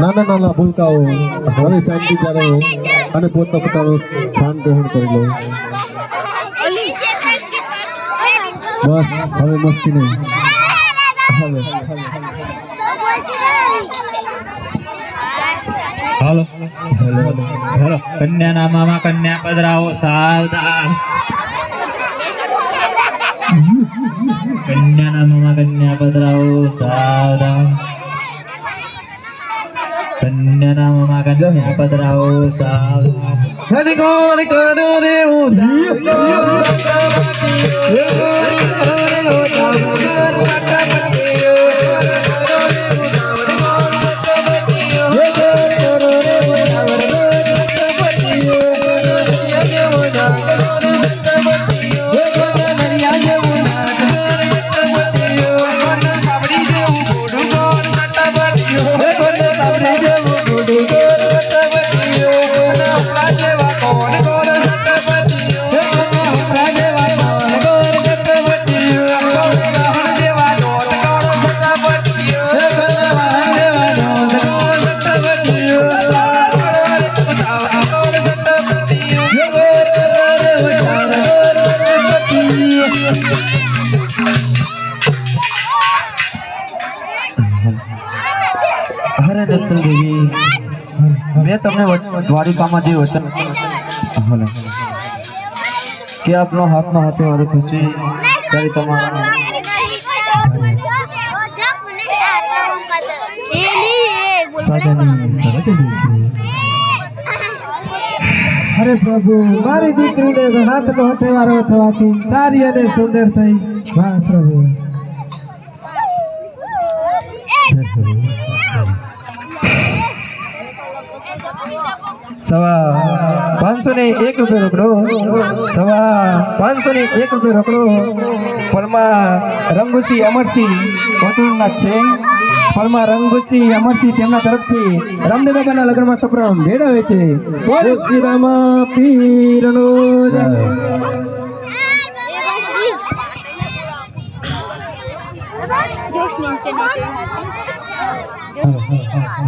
નાના નાના ભૂલકાઓ હવે શાંતિ ચાલો અને પોતા પોતાનું સ્થાન ગ્રહણ કરી લો. બસ, હવે મસ્તી નહીં હવે હાલો. હાલો. કન્યાના મામા કન્યા પધરાવો સાવધાન. કન્યાના મામા કન્યા પધરાવો સાવધાન. કન્યાના મામા કન્યા પધરાવો સાવધાન હરે દત્ત દેવી. મેં તમને દ્વારિકામાં જે વચન હલો. કે આપનો હાથમાં હાથે મારી ખુશી ત્યારે તમારા અરે પ્રભુ, મારી દીકરીને હાથનો હથેવારો થવાથી સારી અને સુંદર થઈ. વાહ પ્રભુ. સવા પાંચસો ને એક રૂપિયો રોકડો. સવા પાંચસો ને એક રૂપિયો રોકડો. ફળમાં રંગુસી અમરસિંહ વતુરના છે. ફળમાં રંગુસી અમરસિંહ તેમના તરફથી રામદેવ બાબાના લગ્નમાં સપ્રમ ભેળવે છે. રામા પીરનો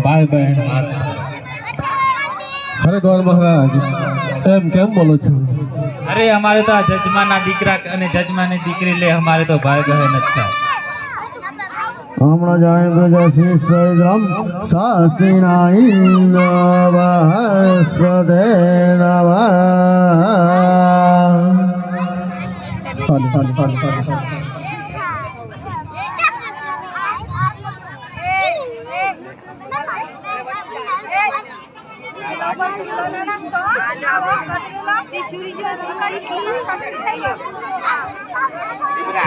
ભાઈ બહેન હરિદ્વાર મહારાજ. એમ કેમ બોલો છો? અરે અમારે તો આ જજમાના દીકરા અને જજમાની દીકરી લે અમારે તો ભાઈ બહેન જ થાય. હમણાં જાય પ્રજા શ્રી સૈદ્રમ શાસ્ત્રીના ઇન્દ્રવહસ્પદે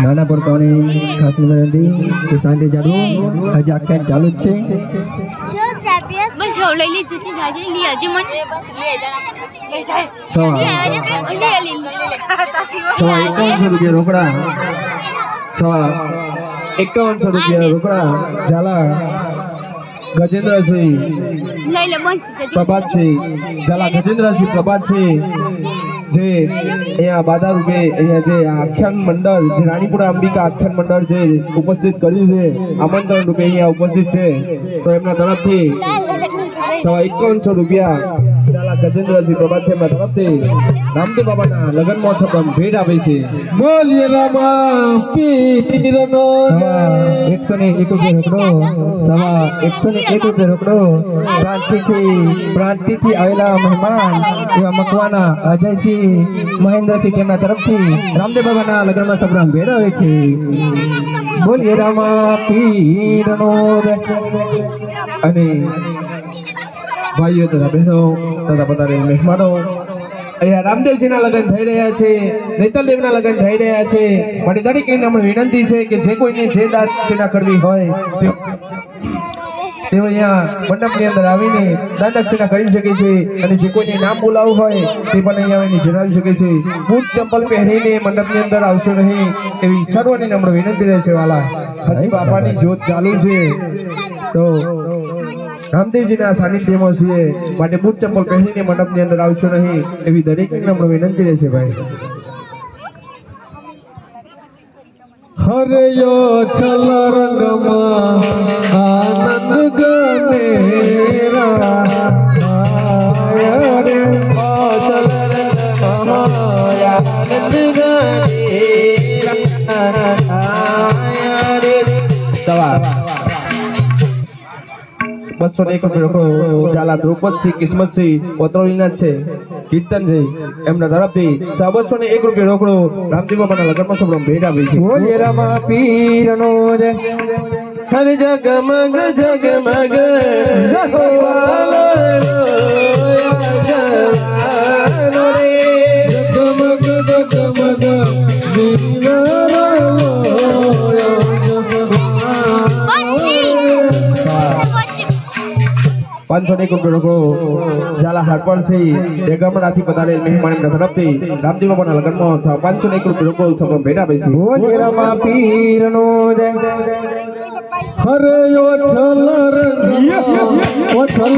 નાના પડકાઓની ખાસ વિનંતી કે સાંજે જાડવું હજી આખ્યાન ચાલુ જ છે. બસ જો લઈ લીધું છે જાજે લી હજી મને. લઈ જાય. સવા લે લી સવા એકાવનસો રૂપિયા રોકડા. એકાવનસો રૂપિયા રોકડા. ઝાલા. ગજેન્દ્રસિંહ. લઈ લે બસ જજો. પ્રભાતસિંહ. ઝાલા ગજેન્દ્રસિંહ પ્રભાતસિંહ. જે અહીંયા બાદારૂપે અહીંયા જે આખ્યાન મંડળ જે રાણીપુરા અંબિકા આખ્યાન મંડળ જે ઉપસ્થિત કર્યું છે આમંત્રણ રૂપે અહીંયા ઉપસ્થિત છે. તો એમના તરફથી સવા એકાવનસો રૂપિયા ગજેન્દ્રસિંહ પ્રભાતસિંહ એમના તરફથી રામદેવ બાબાના લગ્ન મહોત્સવ ભેટ આપે છે બોલીએ રામા પીરનો એકસો ને એક રૂપિયા રોકડો સવા એકસો ને એક રૂપિયા રોકડો પ્રાંતિથી પ્રાંતિથી આવેલા મહેમાન એવા મકવાના અજયસિંહ મહેન્દ્રસિંહ તેમના તરફથી રામદેવ બાબાના લગ્નમાં સંભ્રમ આવે છે બોલીએ રામા પીરનો. અને ભાઈઓ તથા બહેનો તથા બધા મહેમાનો અહીંયા રામદેવજીના લગ્ન થઈ રહ્યા છે, નેતલદેવના લગ્ન થઈ રહ્યા છે. માટે દરેક નમ્ર વિનંતી છે કે જે કોઈને જે દાન કરવી હોય, તેઓ અહીંયા મંડપની અંદર આવીને દાન દક્ષિણા કરી શકે છે અને જે કોઈને નામ બોલાવવું હોય, તે પણ અહીંયા આવીને જણાવી શકે છે. બૂટ ચંપલ પહેરીને મંડપની અંદર આવશે નહીં, એવી સર્વની નમ્ર વિનંતી રહેશે વાલા. હજી બાપાની જ્યોત ચાલુ છે. તો રામદેવજીના સાનિધ્યમાં છીએ. માટે બૂટ ચપ્પલ પહેરીને મંડપની અંદર આવશો નહીં, એવી દરેક નમ્ર વિનંતી રહેશે ભાઈ. હરયો ચલ રંગમાં એક ઝાલા દ્રુપદ છે કિસ્મત છે. કોતરોલીના છે. કીર્તન એમના તરફથી ને એક રૂપિયા રોકડો રામજી બાબાના લગ્નમાં સૌ ભેટ આપી છે. પીરનો હરે જગમગ જગમગ. પાંચસો ને એક રૂપિયા રોકડો ઝાલા હાડપણ છે ડેગામડાથી પધારેલ મહેમાન તરફથી રામજી બાબાના લગ્નમાં પાંચસો એક રૂપિયા રોકડો સૌ ભેટ બેસી. છે બોલીએ રામા પીરનો જય હરે ઓછલ ઓછલ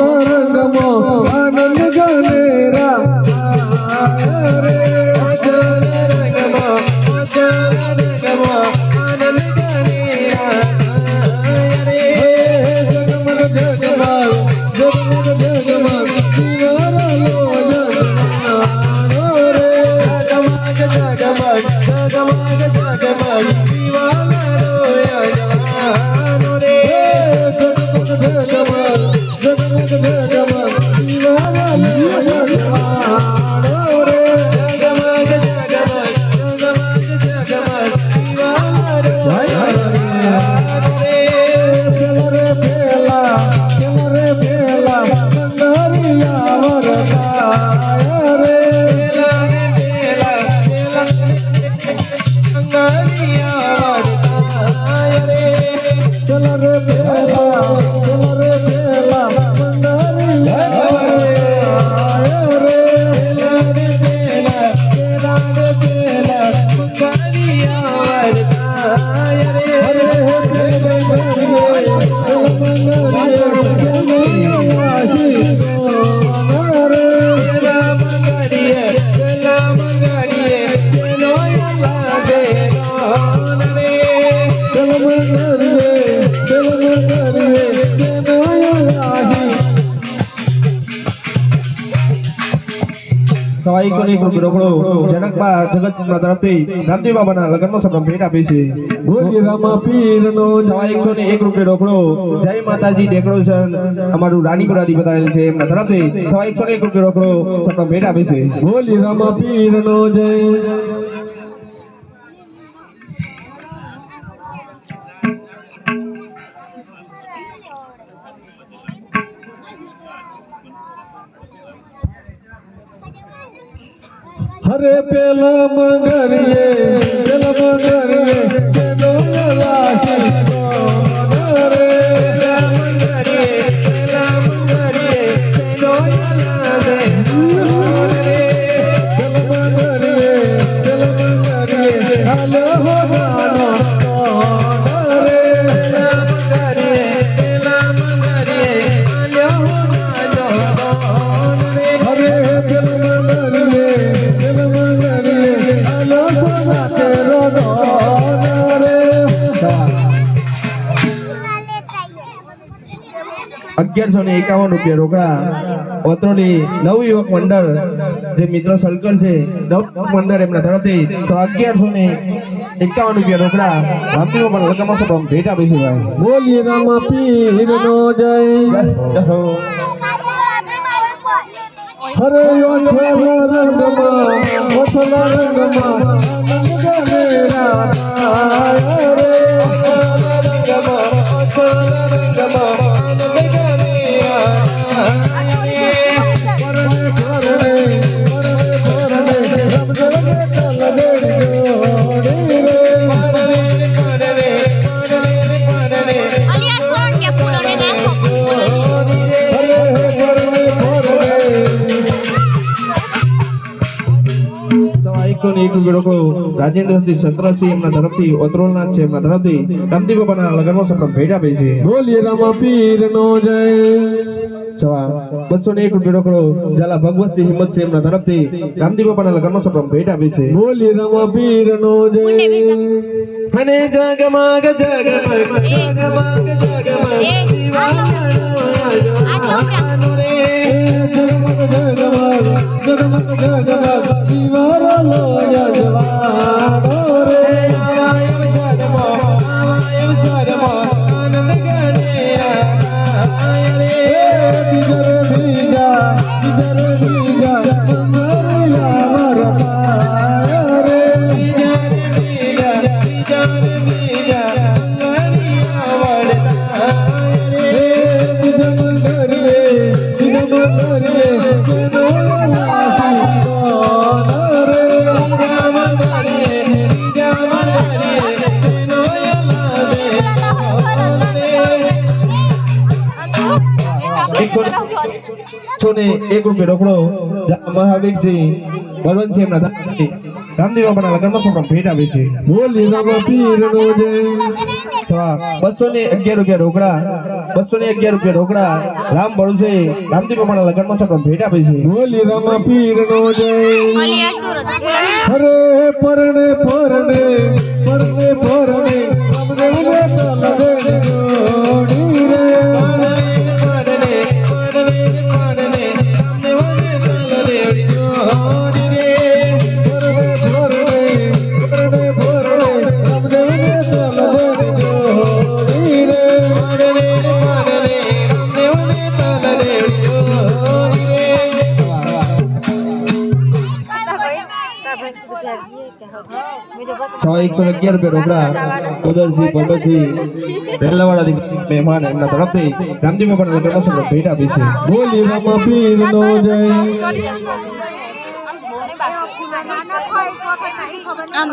સવાઈ કોની કોઈ રોકડો. જનકબા જગતના તરફથી રામજી બાબાના લગ્નમાં સૌ ભેટ આપી છે. ભોજી રામા પીરનો સવા એકસો ને એક રૂપિયા રોકડો. જય માતાજી ડેકોરેશન અમારું રાણીપુરાથી બતાવેલ છે એમના તરફથી. સવા એકસો ને એક રૂપિયા રોકડો સૌ ભેટ આપે છે. બોલી રામા પીરનો જય હરે પેલા મગરિયે પેલા મંગરીએ. અગિયારસો ને એકાવન રૂપિયા રોકડા. પત્રોની નવ યુવક મંડળ, જે મિત્ર સર્કલ છે, નવ મંડળ એમના તરફથી. તો અગિયારસો ને એકાવન રૂપિયા રોકડા. રામપીઓ પણ રકમ હશે પણ ભેટ આપીશું ભાઈ. બોલીએ રામ પીરનો જય. હરે રંગમાં રંગમાં રે ને એક રાજેન્દ્રસિંહ એમના તરફથી ઓત્રોલનાથ છે. એમના તરફથી રામજી બાબાના લગ્નમાં સૌ ભેટ આપે છે. બોલીએ રામા પીરનો જય. સવા બસો ને એક રૂપિયા રોકડો ઝાલા ભગવતસિંહ હિંમત છે એમના તરફથી રામદેવ બાપાના લગ્નમાં સપ્રમ ભેટ આપી છે. બોલી રમા પીર જય. અને જગમગ જગમગ જગમગ જગમગ એ આ છોકરા જગમગ જગમગ દીવારો લોયા જવાનો જા- મહાવીરજી બળવંતસિંહ એમના તરફથી રામદેવ બાપાના લગ્નમાં સપ્રમ ભેટ આપે છે. બોલી રમા પીર જય બસો ને અગિયાર રૂપિયા રોકડા બસો ને અગિયાર રૂપિયા રોકડા રામ બળું છે રામદેવ બાપાના લગ્નમાં સપ્રમ ભેટ આપે છે. બોલી રામા પીર નો જય અરે પરણે પરણે પરણે પરણે પરણે એકસો અગિયાર રૂપિયા રોકડા ઉદરસિંહ ભગતસિંહ પહેલાવાળા મહેમાન એમના તરફથી. ગાંધી બાપાના લગ્નમાં સપ્રમ ભેટ આપી છે. બોલી રમા પીર નો જય. આમ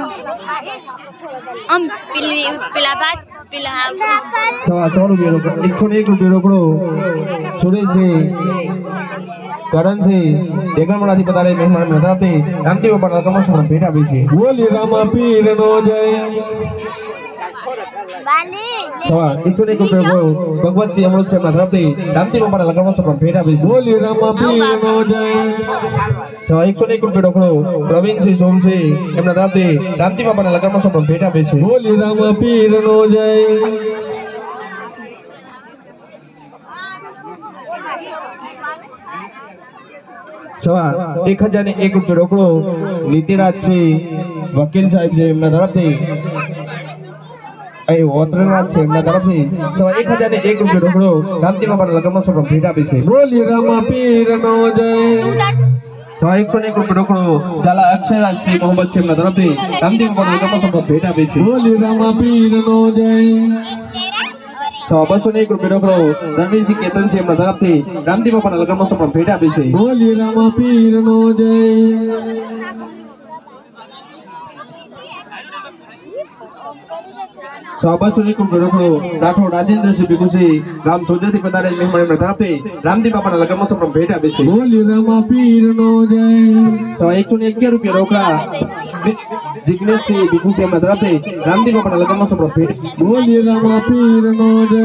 આમ પેલી પેલા બાદ પેલા સવા ત્રણ રૂપિયા રોકડો એકસો ને એક રૂપિયા રોકડો. સુરેશજી કરણસિંહ ડેગણવાડાથી પધારે મહેમાન એમના તરફથી રામદેવ લગ્નમાં સપ્રમ ભેટ આપી છે. બોલી રમા પીર નો જય. સવા એકસો ને એક રૂપિયા રોકડો અમૃત છે એમના તરફથી રામદેવ બાપાના લગ્નમાં ભેટ આપી છે. બોલી રમા પીર નો જય. સવા એકસો એક રૂપિયા રોકડો પ્રવીણસિંહ સોમસિંહ એમના તરફથી રામદેવ બાપાના લગ્નમાં સપ્રમ ભેટ આપે છે. બોલી રમા પીર નો જય. સવા એક હજાર ને એક રૂપિયો રોકડો. નીતિરાજ છે વકીલ સાહેબ છે એમના તરફથી. અહીં ઓતરનાથ છે એમના તરફથી. સવા એક હજાર ને એક રૂપિયા રોકડો. રામદેવ બાપાના લગ્નમાં ભેટ આપી છે. બોલી રમા પીર નો જય. સવા એકસો ને એક રૂપિયા રોકડો. ઝાલા અક્ષયરાજ છે મોહમ્મદ છે એમના તરફથી. લગ્નમાં ભેટ આપી છે. બોલી રમા પીર નો જય. સવા બસો ને એક રૂપિયા રોકડો રણવીરસિંહ કેતન છે એમના તરફથી. રામદેવ બાપાના લગ્નમાં ભેટ આપી છે. બોલી રમા પીર નો જય. સવા બસો ને એક રૂપિયા રોકડો રાઠોડ રાજેન્દ્રસિંહ ભીખુસિંહ રામ સોજાથી પધારે મહેમાન એમના તરફથી રામદેવ બાપાના લગ્નમાં સપ્રમ ભેટ આપી છે બોલી રમા પીર નો જય. તો એકસો ને અગિયાર રૂપિયા રોકડા. જિગ્નેશસિંહ ભીખુસિંહ એમના તરફથી રામદેવ બાપાના લગ્નમાં સપ્રમ ભેટ. બોલી રમા જય.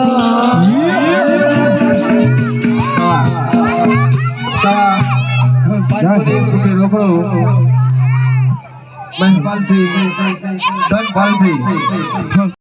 રોકડો મહેમાનસિંહ ધનપાલસિંહ